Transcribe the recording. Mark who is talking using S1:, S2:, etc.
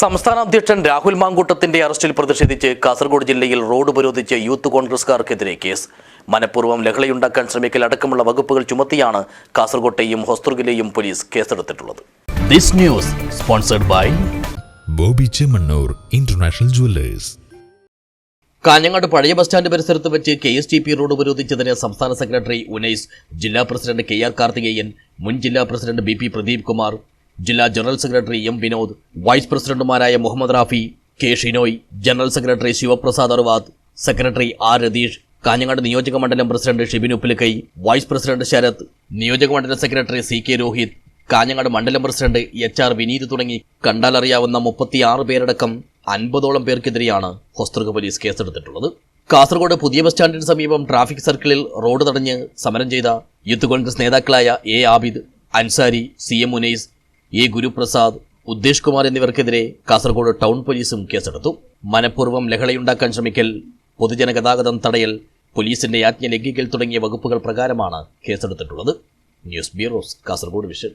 S1: സംസ്ഥാന അധ്യക്ഷൻ രാഹുൽ മാങ്കൂട്ടത്തിന്റെ അറസ്റ്റിൽ പ്രതിഷേധിച്ച് കാസർഗോഡ് ജില്ലയിൽ റോഡ് ഉപരോധിച്ച് യൂത്ത് കോൺഗ്രസ്കാർക്കെതിരെ കേസ്. മനഃപൂർവം ലഹളയുണ്ടാക്കാൻ ശ്രമിക്കൽ അടക്കമുള്ള വകുപ്പുകൾ ചുമത്തിയാണ് കാസർഗോട്ടെയും ഹൊസ്തുർഗിലെയും പോലീസ് കേസെടുത്തിട്ടുള്ളത്.
S2: This news sponsored by
S3: Boby Chemmanur international jewellers.
S2: Kanhangad പഴയ ബസ് സ്റ്റാൻഡ് പരിസരത്ത് വെച്ച് K S T P road ഉപരോധിച്ചതിന് സംസ്ഥാന സെക്രട്ടറി ഉനൈസ് ജില്ലാ പ്രസിഡന്റ് കെ ആർ കാർത്തികേയൻ മുൻ ജില്ലാ president B P Pradeep Kumar ജില്ലാ general secretary M Vinod vice പ്രസിഡന്റുമാരായ Muhammad Rafi K Shinoy general secretary Sivaprasad Aruvad secretary R Ratheesh Kanhangad നിയോജക മണ്ഡലം president Shibin Uppilakkai vice president Sarath നിയോജക മണ്ഡലം secretary C K Rohith Kanhangad മണ്ഡലം president H R Vineeth തുടങ്ങി കണ്ടാലറിയാവുന്ന മുപ്പത്തിയാറ് പേരടക്കം അൻപതോളം പേർക്കെതിരെയാണ് ഹൊസ്തൃക police കേസെടുത്തിട്ടുള്ളത്. Kasaragod പുതിയ ബസ് സ്റ്റാൻഡിന് സമീപം ട്രാഫിക് സർക്കിളിൽ റോഡ് തടഞ്ഞ് സമരം ചെയ്ത യൂത്ത് കോൺഗ്രസ് നേതാക്കളായ A Abid Ansari C M Munais A Guruprasad Uddesh Kumar എന്നിവർക്കെതിരെ Kasaragod town പോലീസും കേസെടുത്തു. മനഃപൂർവം ലഹളയുണ്ടാക്കാൻ ശ്രമിക്കൽ പൊതുജന ഗതാഗതം തടയൽ പോലീസിന്റെ ആജ്ഞ ലംഘിക്കൽ തുടങ്ങിയ വകുപ്പുകൾ പ്രകാരമാണ് കേസെടുത്തിട്ടുള്ളത്. News bureaus Kasaragod vision.